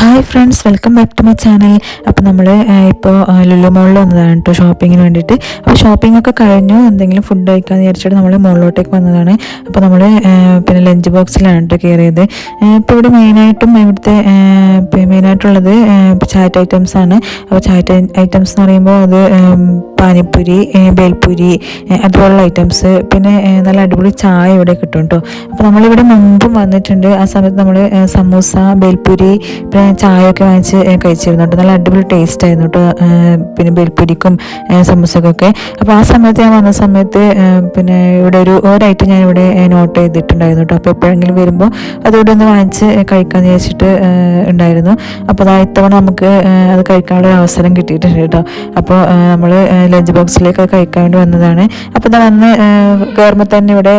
Hi friends welcome back to my channel അപ്പോൾ നമ്മൾ ഇപ്പോൾ ലുലു മോളിൽ വന്നതാണ് കേട്ടോ ഷോപ്പിങ്ങിന് വേണ്ടിയിട്ട്. അപ്പോൾ ഷോപ്പിംഗ് ഒക്കെ കഴിഞ്ഞു. എന്തെങ്കിലും ഫുഡ് കഴിക്കാമെന്ന് വിചാരിച്ചിട്ട് നമ്മൾ മുകളിലോട്ടേക്ക് വന്നതാണ്. അപ്പോൾ നമ്മൾ പിന്നെ ലഞ്ച് ബോക്സിലാണ് കേട്ടോ കയറിയത് ഇപ്പോൾ ഇവിടെ മെയിനായിട്ടും ഇവിടുത്തെ മെയിനായിട്ടുള്ളത് ചാറ്റ് ഐറ്റംസ് ആണ്. അപ്പോൾ ചാറ്റ് ഐറ്റംസ് എന്ന് പറയുമ്പോൾ അത് പാനിപ്പൂരി ബേൽപ്പൂരി അതുപോലുള്ള ഐറ്റംസ് പിന്നെ നല്ല അടിപൊളി ചായ ഇവിടെ കിട്ടും കേട്ടോ അപ്പോൾ നമ്മളിവിടെ മുമ്പും വന്നിട്ടുണ്ട്. ആ സമയത്ത് നമ്മൾ സമൂസ ബേൽപ്പൂരി പിന്നെ ചായ ഒക്കെ വാങ്ങിച്ച് കഴിച്ചിരുന്നു കേട്ടോ നല്ല അടിപൊളി ടേസ്റ്റ് ആയിരുന്നു കേട്ടോ പിന്നെ ബേൽപൂരിക്കും സമൂസക്കൊക്കെ. അപ്പോൾ ആ സമയത്ത് ഞാൻ വന്ന സമയത്ത് പിന്നെ ഇവിടെ ഒരു ഒരൈറ്റം ഞാൻ ഇവിടെ നോട്ട് ചെയ്തിട്ടുണ്ടായിരുന്നു കേട്ടോ അപ്പോൾ എപ്പോഴെങ്കിലും വരുമ്പോൾ അതുകൂടെ ഒന്ന് വാങ്ങിച്ച് കഴിക്കാമെന്ന് വിചാരിച്ചിട്ട് ഉണ്ടായിരുന്നു. അപ്പോൾ അതാ ഇത്തവണ നമുക്ക് അത് കഴിക്കാനുള്ള ഒരു അവസരം കിട്ടിയിട്ടുണ്ട് കേട്ടോ അപ്പോൾ നമ്മൾ ലഞ്ച് ബോക്സിലേക്ക് കഴിക്കാൻ വേണ്ടി വന്നതാണ്. അപ്പോൾ ഇതാ വന്ന് കയറുമ്പോൾ തന്നെ ഇവിടെ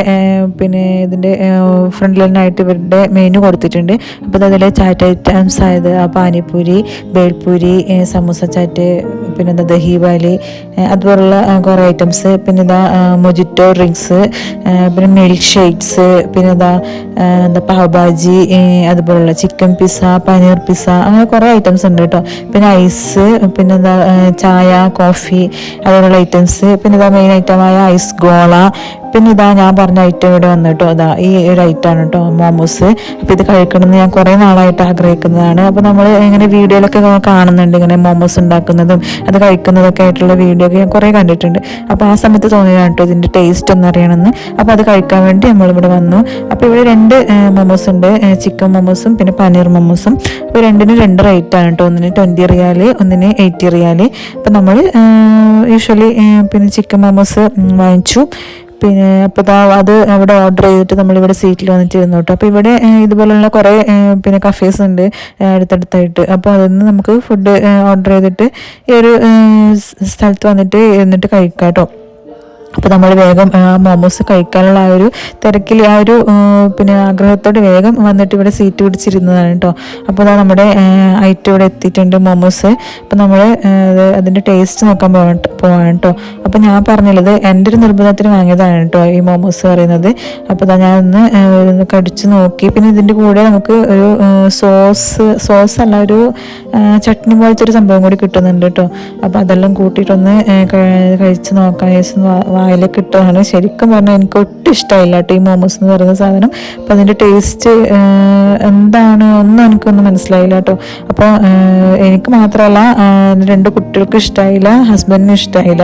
പിന്നെ ഇതിന്റെ ഫ്രണ്ടിലായിട്ട് ഇവരുടെ മെനു കൊടുത്തിട്ടുണ്ട്. അപ്പോൾ അതിൽ ചാറ്റ് ഐറ്റംസ് ആയത് പാനിപ്പൂരി ബേൽപൂരി സമൂസ ചാറ്റ് പിന്നെ എന്താ ദഹി ബാലി അതുപോലുള്ള കുറേ ഐറ്റംസ്. പിന്നെ ഇതാ മൊജിറ്റോ ഡ്രിങ്ക്സ് പിന്നെ മിൽക്ക് ഷേക്ക്സ് പിന്നെ ഇതാ എന്താ പാവഭാജി അതുപോലുള്ള ചിക്കൻ പിസ്സ പനീർ പിസ്സ അങ്ങനെ കുറേ ഐറ്റംസ് ഉണ്ട് കേട്ടോ. പിന്നെ ഐസ് പിന്നെ എന്താ ചായ കോഫി അതുപോലുള്ള ഐറ്റംസ്. പിന്നെ ഇതാ മെയിൻ ഐറ്റമായ ഐസ് ഗോള പിന്നെ ഇതാ ഞാൻ പറഞ്ഞ ഐറ്റം ഇവിടെ വന്നു കേട്ടോ അതാ ഈ ഒരു ഐറ്റമാണ് കേട്ടോ മോമോസ് അപ്പോൾ ഇത് കഴിക്കണമെന്ന് ഞാൻ കുറേ നാളായിട്ട് ആഗ്രഹിക്കുന്നതാണ്. അപ്പോൾ നമ്മൾ ഇങ്ങനെ വീഡിയോയിലൊക്കെ കാണുന്നുണ്ട് ഇങ്ങനെ മോമോസ് ഉണ്ടാക്കുന്നതും അത് കഴിക്കുന്നതൊക്കെ ആയിട്ടുള്ള വീഡിയോ ഒക്കെ ഞാൻ കുറേ കണ്ടിട്ടുണ്ട്. അപ്പോൾ ആ സമയത്ത് തോന്നിയതാണ് കേട്ടോ ഇതിന്റെ ടേസ്റ്റ് ഒന്ന് അറിയണമെന്ന്. അപ്പോൾ അത് കഴിക്കാൻ വേണ്ടി നമ്മളിവിടെ വന്നു. അപ്പോൾ ഇവിടെ രണ്ട് മോമോസ് ഉണ്ട്. ചിക്കൻ മോമോസും പിന്നെ പനീർ മോമോസും അപ്പോൾ രണ്ടിന് രണ്ട് റേറ്റാണ് കേട്ടോ ഒന്നിന് ട്വന്റി റിയാൽ ഒന്നിന് എയ്റ്റി റിയാൽ അപ്പോൾ നമ്മൾ യൂഷ്വലി പിന്നെ ചിക്കൻ മോമോസ് വാങ്ങിച്ചു. പിന്നെ അപ്പോൾ അത് അവിടെ ഓർഡർ ചെയ്തിട്ട് നമ്മളിവിടെ സീറ്റിൽ വന്നിട്ട് ഇരുന്നു കേട്ടോ അപ്പോൾ ഇവിടെ ഇതുപോലുള്ള കുറേ പിന്നെ കഫേസ് ഉണ്ട് അടുത്തടുത്തായിട്ട്. അപ്പോൾ അതൊന്ന് നമുക്ക് ഫുഡ് ഓർഡർ ചെയ്തിട്ട് ഈ ഒരു സ്ഥലത്ത് വന്നിട്ട് ഇരുന്നിട്ട് കഴിക്കാം കേട്ടോ അപ്പോൾ നമ്മൾ വേഗം മോമോസ് കഴിക്കാനുള്ള ആ ഒരു തിരക്കിൽ ആ ഒരു പിന്നെ ആഗ്രഹത്തോടെ വേഗം വന്നിട്ട് ഇവിടെ സീറ്റ് പിടിച്ചിരുന്നതാണ് കേട്ടോ അപ്പോൾ അതാ നമ്മുടെ ഐറ്റം ഇവിടെ എത്തിയിട്ടുണ്ട് മോമോസ്. അപ്പോൾ നമ്മൾ അതിന്റെ ടേസ്റ്റ് നോക്കാൻ പോകാൻ പോവാണ് കേട്ടോ അപ്പോൾ ഞാൻ പറഞ്ഞുള്ളത് എന്റെ ഒരു നിർബന്ധത്തിന് വാങ്ങിയതാണ് കേട്ടോ ഈ മോമോസ് പറയുന്നത്. അപ്പോൾ അതാ ഞാൻ ഒന്ന് കടിച്ചു നോക്കി. പിന്നെ ഇതിന്റെ കൂടെ നമുക്ക് ഒരു സോസ് സോസ് അല്ല ഒരു ചട്നി പോലത്തെ ഒരു സംഭവം കൂടി കിട്ടുന്നുണ്ട് കേട്ടോ അപ്പോൾ അതെല്ലാം കൂട്ടിയിട്ടൊന്ന് കഴിച്ച് നോക്കാൻ വായിലേക്ക് കിട്ടുകയാണ് ശരിക്കും പറഞ്ഞാൽ എനിക്ക് ഒട്ടും ഇഷ്ടമായില്ല കേട്ടോ ഈ മോമോസ് എന്ന് പറയുന്ന സാധനം. അപ്പോൾ അതിന്റെ ടേസ്റ്റ് എന്താണ് ഒന്നും എനിക്കൊന്നും മനസ്സിലായില്ല കേട്ടോ. അപ്പോൾ എനിക്ക് മാത്രമല്ല രണ്ട് കുട്ടികൾക്ക് ഇഷ്ടമായില്ല ഹസ്ബൻഡിനും ഇഷ്ടമായില്ല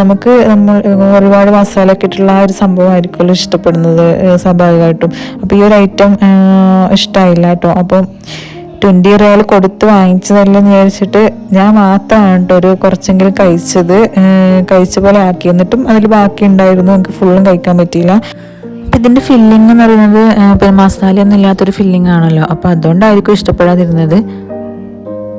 നമുക്ക് നമ്മൾ ഒരുപാട് മസാല ഒക്കെ ഇട്ടുള്ള ആ ഒരു സംഭവമായിരിക്കുമല്ലോ ഇഷ്ടപ്പെടുന്നത് സ്വാഭാവികമായിട്ടും. അപ്പോൾ ഈ ഒരു ഐറ്റം ഇഷ്ടമായില്ല കേട്ടോ. അപ്പം ട്വന്റി റിയാൽ കൊടുത്ത് വാങ്ങിച്ചതല്ലെന്ന് വിചാരിച്ചിട്ട് ഞാൻ മാത്രമാണ് കേട്ടോ ഒരു കുറച്ചെങ്കിലും കഴിച്ചത്. കഴിച്ച പോലെ ആക്കി. എന്നിട്ടും അതിൽ ബാക്കി ഉണ്ടായിരുന്നു. എനിക്ക് ഫുള്ളും കഴിക്കാൻ പറ്റിയില്ല. അപ്പം ഇതിന്റെ ഫില്ലിംഗ് എന്ന് പറയുന്നത് പിന്നെ മസാലയൊന്നും ഇല്ലാത്തൊരു ഫില്ലിംഗ് ആണല്ലോ. അപ്പോൾ അതുകൊണ്ടായിരിക്കും ഇഷ്ടപ്പെടാതിരുന്നത്.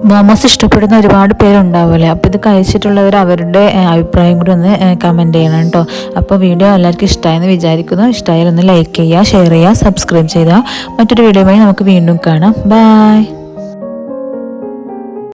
മോമോസ് ഇഷ്ടപ്പെടുന്ന ഒരുപാട് പേരുണ്ടാവില്ലേ അപ്പോൾ ഇത് കഴിച്ചിട്ടുള്ളവർ അവരുടെ അഭിപ്രായം കൂടി ഒന്ന് കമന്റ് ചെയ്യണം കേട്ടോ അപ്പോൾ വീഡിയോ എല്ലാവർക്കും ഇഷ്ടമായെന്ന് വിചാരിക്കുന്നു. ഇഷ്ടമായാലൊന്ന് ലൈക്ക് ചെയ്യുക ഷെയർ ചെയ്യുക സബ്സ്ക്രൈബ് ചെയ്യുക. മറ്റൊരു വീഡിയോയുമായി നമുക്ക് വീണ്ടും കാണാം. ബായ്